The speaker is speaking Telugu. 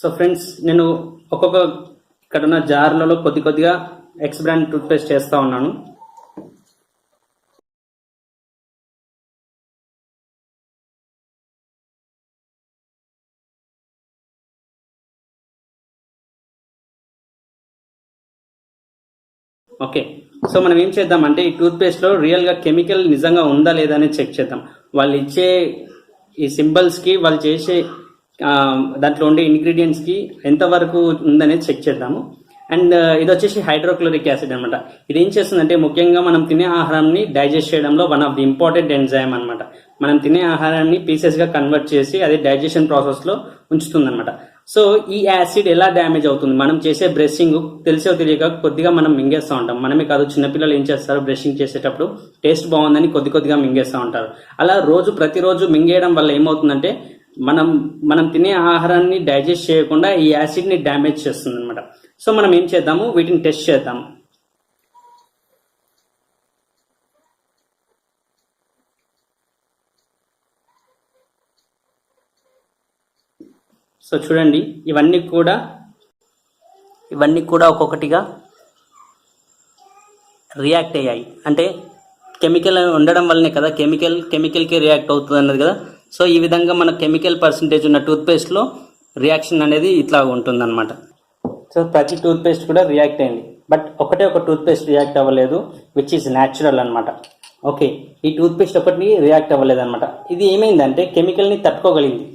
సో ఫ్రెండ్స్ నేను ఒక్కొక్క ఇక్కడ ఉన్న జార్లలో కొద్ది కొద్దిగా ఎక్స్ బ్రాండ్ టూత్పేస్ట్ చేస్తూ ఉన్నాను. ఓకే సో మనం ఏం చేద్దామంటే ఈ టూత్పేస్ట్లో రియల్గా కెమికల్ నిజంగా ఉందా లేదా అనేది చెక్ చేద్దాం. వాళ్ళు ఇచ్చే ఈ సింబల్స్కి వాళ్ళు చేసే దాంట్లో ఉండే ఇంగ్రీడియంట్స్కి ఎంతవరకు ఉందనేది చెక్ చేద్దాము. అండ్ ఇది వచ్చేసి హైడ్రోక్లోరిక్ యాసిడ్ అనమాట ఇది ఏం చేస్తుందంటే ముఖ్యంగా మనం తినే ఆహారాన్ని డైజెస్ట్ చేయడంలో one of the important enzyme అనమాట మనం తినే ఆహారాన్ని పీసెస్గా కన్వర్ట్ చేసి అది డైజెషన్ ప్రాసెస్లో ఉంచుతుందన్నమాట. సో ఈ యాసిడ్ ఎలా డ్యామేజ్ అవుతుంది? మనం చేసే బ్రషింగ్ తెలిసో తెలియక కొద్దిగా మనం మింగేస్తూ ఉంటాం. మనమే కాదు చిన్నపిల్లలు ఏం చేస్తారు? బ్రషింగ్ చేసేటప్పుడు టేస్ట్ బాగుందని కొద్ది కొద్దిగా మింగేస్తూ ఉంటారు. అలా రోజు ప్రతిరోజు మింగేయడం వల్ల ఏమవుతుందంటే మనం మనం తినే ఆహారాన్ని డైజెస్ట్ చేయకుండా ఈ యాసిడ్ని డ్యామేజ్ చేస్తుంది అనమాట సో మనం ఏం చేద్దాము? వీటిని టెస్ట్ చేద్దాం సో చూడండి ఇవన్నీ కూడా ఇవన్నీ కూడా ఒక్కొక్కటిగా రియాక్ట్ అయ్యాయి. అంటే కెమికల్ ఉండడం వల్లనే కదా కెమికల్ కెమికల్కి రియాక్ట్ అవుతుంది అన్నది కదా. సో ఈ విధంగా మన కెమికల్ పర్సంటేజ్ ఉన్న టూత్పేస్ట్లో రియాక్షన్ అనేది ఇట్లా ఉంటుందన్నమాట. సో ప్రతి టూత్పేస్ట్ కూడా రియాక్ట్ అయింది. బట్ ఒకటే ఒక టూత్పేస్ట్ రియాక్ట్ అవ్వలేదు విచ్ ఈజ్ న్యాచురల్ అనమాట ఓకే ఈ టూత్పేస్ట్ ఒకటి రియాక్ట్ అవ్వలేదు అనమాట ఇది ఏమైందంటే కెమికల్ని తట్టుకోగలిగింది.